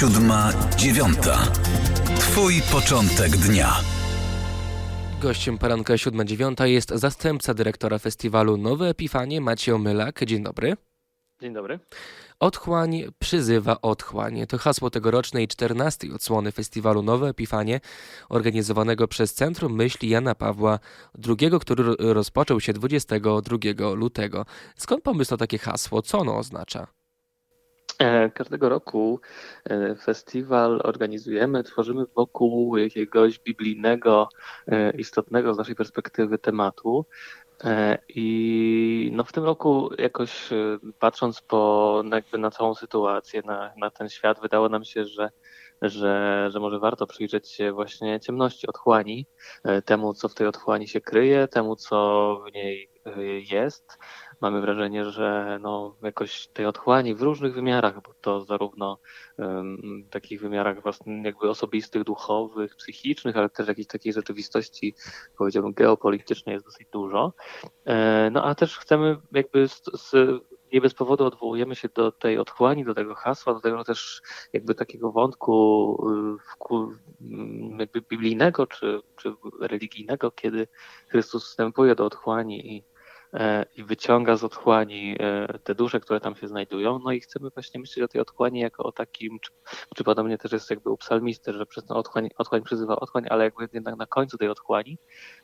siódma, dziewiąta. Twój początek dnia. Gościem poranka 7.9 jest zastępca dyrektora festiwalu Nowe Epifanie Maciej Omylak. Dzień dobry. Dzień dobry. Otchłań przyzywa otchłań. To hasło tegorocznej 14. odsłony festiwalu Nowe Epifanie, organizowanego przez Centrum Myśli Jana Pawła II, który ro- rozpoczął się 22 lutego. Skąd pomysł na takie hasło? Co ono oznacza? E, Każdego roku e, festiwal organizujemy, tworzymy wokół jakiegoś biblijnego, e, istotnego z naszej perspektywy tematu. I no w tym roku jakoś patrząc po no jakby na całą sytuację, na, na ten świat, wydało nam się, że, że, że może warto przyjrzeć się właśnie ciemności otchłani, temu co w tej otchłani się kryje, temu co w niej jest. Mamy wrażenie, że no jakoś tej otchłani w różnych wymiarach, bo to zarówno em, takich wymiarach własnych, jakby osobistych, duchowych, psychicznych, ale też jakiejś takiej rzeczywistości, powiedziałbym, geopolitycznej jest dosyć dużo. E, No a też chcemy jakby z, z, nie bez powodu odwołujemy się do tej otchłani, do tego hasła, do tego też jakby takiego wątku y, mm, jakby biblijnego czy, czy religijnego, kiedy Chrystus wstępuje do otchłani i, i wyciąga z otchłani e, te dusze, które tam się znajdują. No i chcemy właśnie myśleć o tej otchłani jako o takim, czy, podobnie też jest jakby u psalmisty, że przez tę otchłań, otchłań przyzywa otchłań, ale jakby jednak na końcu tej otchłani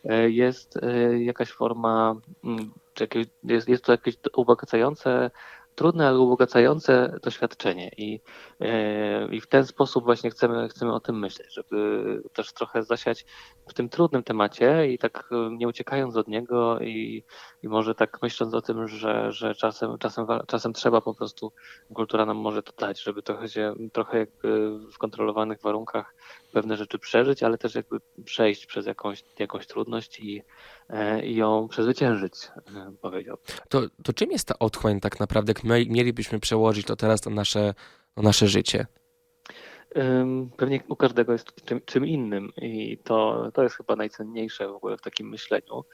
e, jest e, jakaś forma, mm, czy jakieś, jest, jest to jakieś ubogacające, trudne, ale ubogacające doświadczenie. I, e, i w ten sposób właśnie chcemy, chcemy o tym myśleć, żeby też trochę zasiać w tym trudnym temacie i tak e, nie uciekając od niego i, i może tak myśląc o tym, że, że czasem, czasem, czasem trzeba po prostu, kultura nam może to dać, żeby trochę się, trochę jakby w kontrolowanych warunkach pewne rzeczy przeżyć, ale też jakby przejść przez jakąś, jakąś trudność i, e, i ją przezwyciężyć, e, powiedziałbym. To, to czym jest ta otchłań tak naprawdę, jak my- mielibyśmy przełożyć to teraz na nasze, na nasze życie? Pewnie u każdego jest czym, czym innym i to, to jest chyba najcenniejsze w ogóle w takim myśleniu,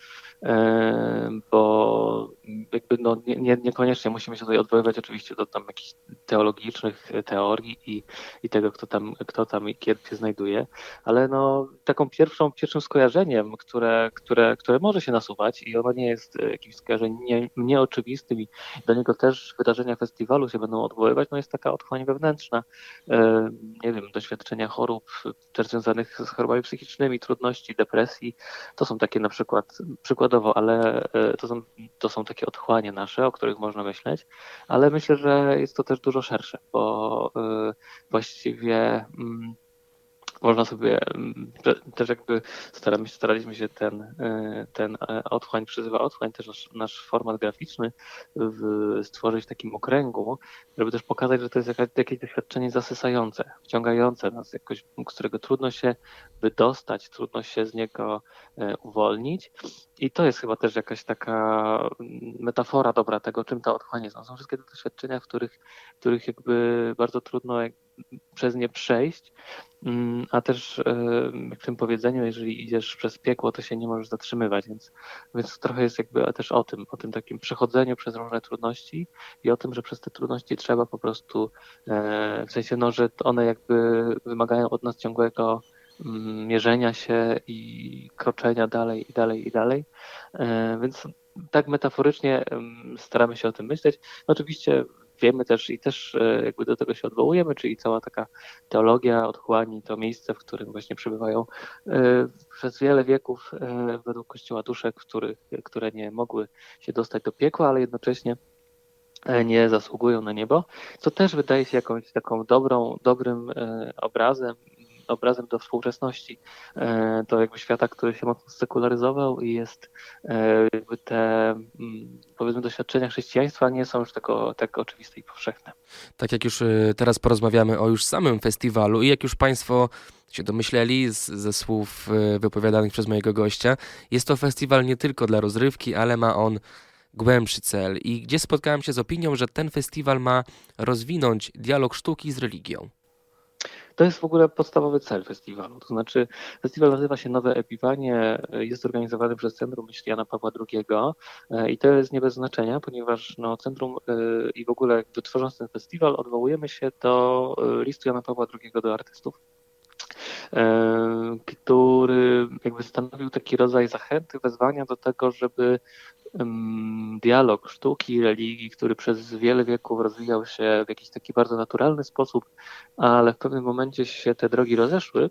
bo jakby no nie, nie, niekoniecznie musimy się tutaj odwoływać oczywiście do tam jakichś teologicznych teorii i, i tego, kto tam, kto tam i kiedy się znajduje, ale no taką pierwszą, pierwszym skojarzeniem, które, które, które może się nasuwać i ono nie jest e, jakimś skojarzeniem nie, nieoczywistym i do niego też wydarzenia festiwalu się będą odwoływać, no jest taka otchłań wewnętrzna, e, nie wiem, doświadczenia chorób też związanych z chorobami psychicznymi, trudności, depresji. To są takie na przykład, przykładowo, ale e, to są, to są takie otchłanie nasze, o których można myśleć, ale myślę, że jest to też dużo szersze, bo e, właściwie mm, można sobie mm, te- też jakby staramy, staraliśmy się ten, e, ten e, otchłań przyzywa otchłań, też nasz, nasz format graficzny w, stworzyć w takim okręgu, żeby też pokazać, że to jest jakaś, jakieś doświadczenie zasysające, wciągające nas jakoś, z którego trudno się wydostać, trudno się z niego e, uwolnić. I to jest chyba też jakaś taka metafora dobra tego, czym ta otchłań jest. To są wszystkie te doświadczenia, w których, w których jakby bardzo trudno przez nie przejść, Mm, a też e, w tym powiedzeniu, jeżeli idziesz przez piekło, to się nie możesz zatrzymywać, więc, więc trochę jest jakby też o tym, o tym takim przechodzeniu przez różne trudności i o tym, że przez te trudności trzeba po prostu, e, w sensie, no, że one jakby wymagają od nas ciągłego mierzenia się i kroczenia dalej i dalej i dalej. E, Więc tak metaforycznie staramy się o tym myśleć. Oczywiście wiemy też i też e, jakby do tego się odwołujemy, czyli cała taka teologia otchłani, to miejsce, w którym właśnie przebywają e, przez wiele wieków według Kościoła dusze, których, które nie mogły się dostać do piekła, ale jednocześnie nie zasługują na niebo, co też wydaje się jakąś taką dobrą, dobrym obrazem, obrazem do współczesności, e, do jakby świata, który się mocno sekularyzował i jest e, jakby te mm, powiedzmy doświadczenia chrześcijaństwa nie są już tako, tak oczywiste i powszechne. Tak jak już y, teraz porozmawiamy o już samym festiwalu i jak już Państwo się domyśleli z, ze słów wypowiadanych przez mojego gościa, jest to festiwal nie tylko dla rozrywki, ale ma on głębszy cel i gdzie spotkałem się z opinią, że ten festiwal ma rozwinąć dialog sztuki z religią. To jest w ogóle podstawowy cel festiwalu. To znaczy, festiwal nazywa się Nowe Epiwanie, jest organizowany przez Centrum Myśli Jana Pawła II e, i to jest nie bez znaczenia, ponieważ no, Centrum e, i w ogóle tworząc ten festiwal odwołujemy się do e, listu Jana Pawła II do artystów który jakby stanowił taki rodzaj zachęty, wezwania do tego, żeby dialog sztuki i religii, który przez wiele wieków rozwijał się w jakiś taki bardzo naturalny sposób, ale w pewnym momencie się te drogi rozeszły,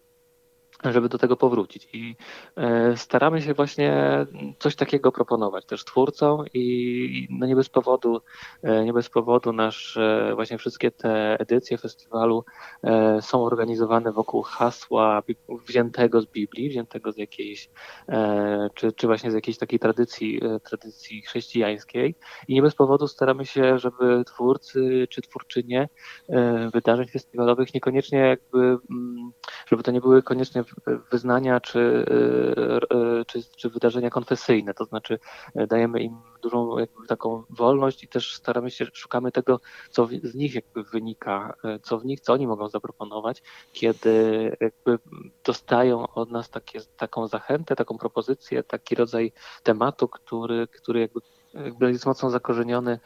żeby do tego powrócić. I e, staramy się właśnie coś takiego proponować też twórcom i no nie bez powodu, e, nie bez powodu nasze właśnie wszystkie te edycje festiwalu e, są organizowane wokół hasła wziętego z Biblii, wziętego z jakiejś, e, czy, czy właśnie z jakiejś takiej tradycji, e, tradycji chrześcijańskiej. I nie bez powodu staramy się, żeby twórcy czy twórczynie e, wydarzeń festiwalowych niekoniecznie jakby, mm, żeby to nie były koniecznie wyznania czy, y, y, czy, czy wydarzenia konfesyjne, to znaczy y, dajemy im dużą taką wolność i też staramy się, szukamy tego, co z nich jakby wynika, co w nich, co oni mogą zaproponować, kiedy jakby dostają od nas takie, taką zachętę, taką propozycję, taki rodzaj tematu, który, który jakby, jakby jest mocno zakorzeniony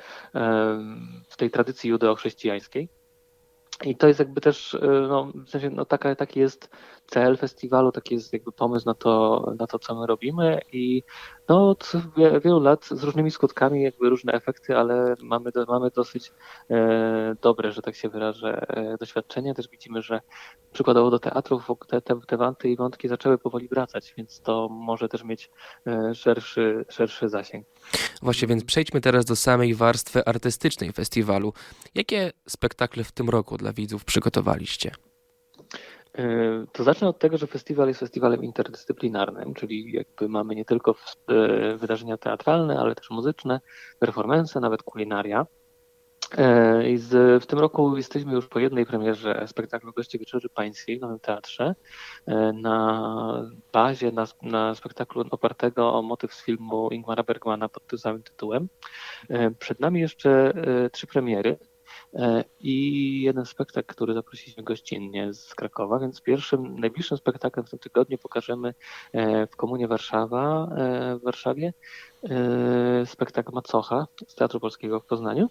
w tej tradycji judeo-chrześcijańskiej. I to jest jakby też, y, no, w sensie, no taka, taki jest cel festiwalu, taki jest jakby pomysł na to, na to, co my robimy i no od wie- wielu lat z różnymi skutkami, jakby różne efekty, ale mamy, mamy dosyć e, dobre, że tak się wyrażę, e, doświadczenie. Też widzimy, że przykładowo do teatrów te, te, te wanty i wątki zaczęły powoli wracać, więc to może też mieć e, szerszy, szerszy zasięg. Właśnie, więc przejdźmy teraz do samej warstwy artystycznej festiwalu. Jakie spektakle w tym roku dla widzów przygotowaliście? E, To zacznę od tego, że festiwal jest festiwalem interdyscyplinarnym, czyli jakby mamy nie tylko e, wydarzenia teatralne, ale też muzyczne, performance, nawet kulinaria. E, I z, w tym roku jesteśmy już po jednej premierze spektaklu Goście Wieczory Pańskiej w Nowym Teatrze na bazie, na, na spektaklu opartego o motyw z filmu Ingmara Bergmana pod tym samym tytułem. Przed nami jeszcze trzy premiery. E, i jeden spektakl, który zaprosiliśmy gościnnie z Krakowa, więc pierwszym, najbliższym spektaklem w tym tygodniu pokażemy e, w Komunie Warszawa, e, w Warszawie spektakl Macocha z Teatru Polskiego w Poznaniu.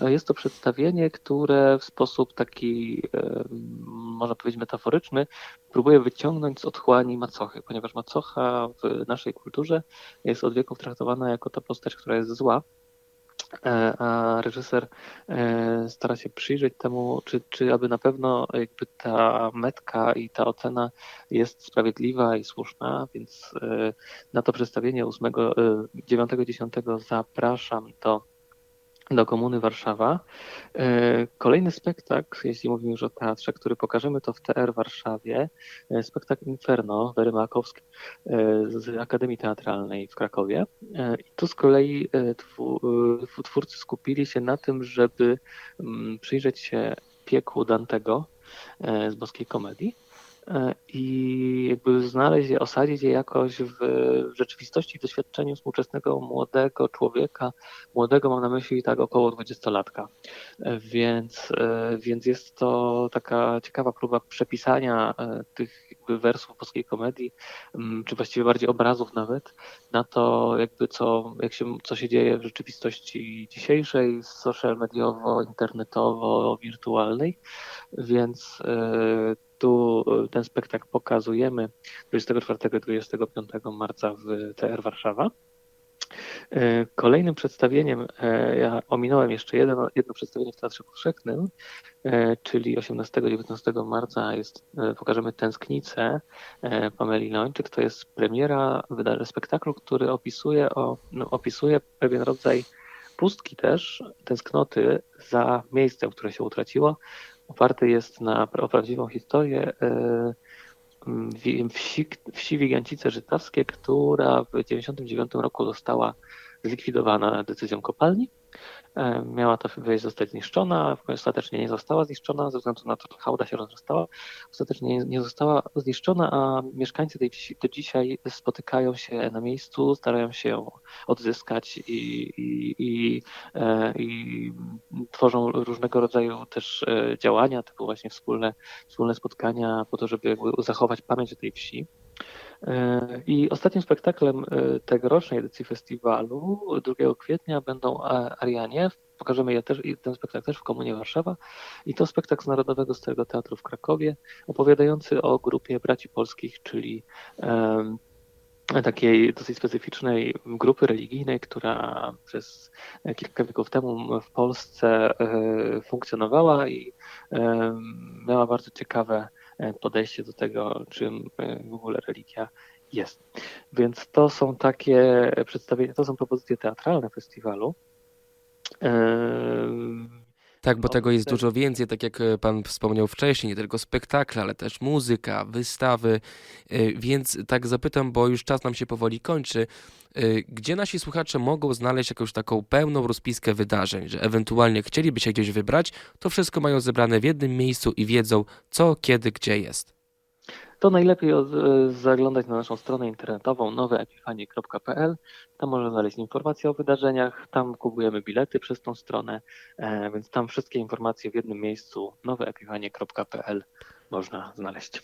Jest to przedstawienie, które w sposób taki, można powiedzieć, metaforyczny, próbuje wyciągnąć z otchłani macochy, ponieważ macocha w naszej kulturze jest od wieków traktowana jako ta postać, która jest zła, a reżyser e, stara się przyjrzeć temu, czy, czy aby na pewno jakby ta metka i ta ocena jest sprawiedliwa i słuszna, więc e, na to przedstawienie 8, 9-10 zapraszam do, do Komuny Warszawa. E, Kolejny spektakl, jeśli mówimy już o teatrze, który pokażemy, to w TR Warszawie, e, spektakl Inferno Wery Makowskiej e, z Akademii Teatralnej w Krakowie. I tu z kolei twórcy skupili się na tym, żeby mm, przyjrzeć się piekłu Dantego z boskiej komedii i jakby znaleźć je, osadzić je jakoś w, rzeczywistości, w doświadczeniu współczesnego młodego człowieka, młodego mam na myśli tak około dwudziestolatka. E, Więc, e, więc jest to taka ciekawa próba przepisania e, tych jakby wersów polskiej komedii, mm, czy właściwie bardziej obrazów nawet, na to jakby co, jak się, co się dzieje w rzeczywistości dzisiejszej, social mediowo, internetowo, wirtualnej. Więc e, tu e, ten spektakl pokazujemy 24-25 marca w TR Warszawa. E, Kolejnym przedstawieniem, e, ja ominąłem jeszcze jedno, jedno przedstawienie w Teatrze Powszechnym, czyli 18-19 marca jest, pokażemy Tęsknicę Pameli Lończyk. To jest premiera spektaklu, który opisuje, o, no, opisuje pewien rodzaj pustki też, tęsknoty za miejscem, które się utraciło. Oparty jest na pra- prawdziwą historię e, wsi, wsi Wigancice Żytawskie, która w 1999 roku została zlikwidowana decyzją kopalni. E, Miała ta wieś zostać zniszczona, ostatecznie nie została zniszczona, ze względu na to, że hałda się rozrastała. Ostatecznie nie- została zniszczona, a mieszkańcy tej wsi do dzisiaj spotykają się na miejscu, starają się odzyskać i, i, i, e, i tworzą różnego rodzaju też e, działania, typu właśnie wspólne, wspólne spotkania po to, żeby zachować pamięć o tej wsi. E, I ostatnim spektaklem e, tegorocznej edycji festiwalu 2 kwietnia będą a- Arianie. Pokażemy je też, ten spektakl też w Komunie Warszawa. I to spektakl z Narodowego Starego Teatru w Krakowie, opowiadający o grupie braci polskich, czyli em, takiej dosyć specyficznej grupy religijnej, która przez kilka wieków temu w Polsce e, funkcjonowała i miała bardzo ciekawe e, podejście do tego, czym e, w ogóle religia jest. Więc to są takie przedstawienia, to są propozycje teatralne festiwalu. Tak, bo O, tego jest dużo więcej, tak jak e, pan wspomniał wcześniej, nie tylko spektakle, ale też muzyka, wystawy. E, Więc tak zapytam, bo już czas nam się powoli kończy. e, Gdzie nasi słuchacze mogą znaleźć jakąś taką pełną rozpiskę wydarzeń, że ewentualnie chcieliby się gdzieś wybrać, to wszystko mają zebrane w jednym miejscu i wiedzą co, kiedy, gdzie jest. To najlepiej od, e, zaglądać na naszą stronę internetową noweepifanie.pl. Tam można znaleźć informacje o wydarzeniach, tam kupujemy bilety przez tą stronę, e, więc tam wszystkie informacje w jednym miejscu noweepifanie.pl można znaleźć.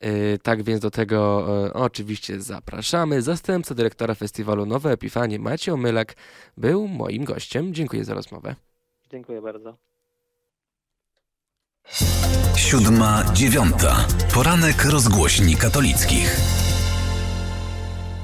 E, Tak więc do tego e, oczywiście zapraszamy. Zastępca dyrektora festiwalu Nowe Epifanie Maciej Omylek był moim gościem. Dziękuję za rozmowę. Dziękuję bardzo. Siódma, dziewiąta. Poranek rozgłośni katolickich.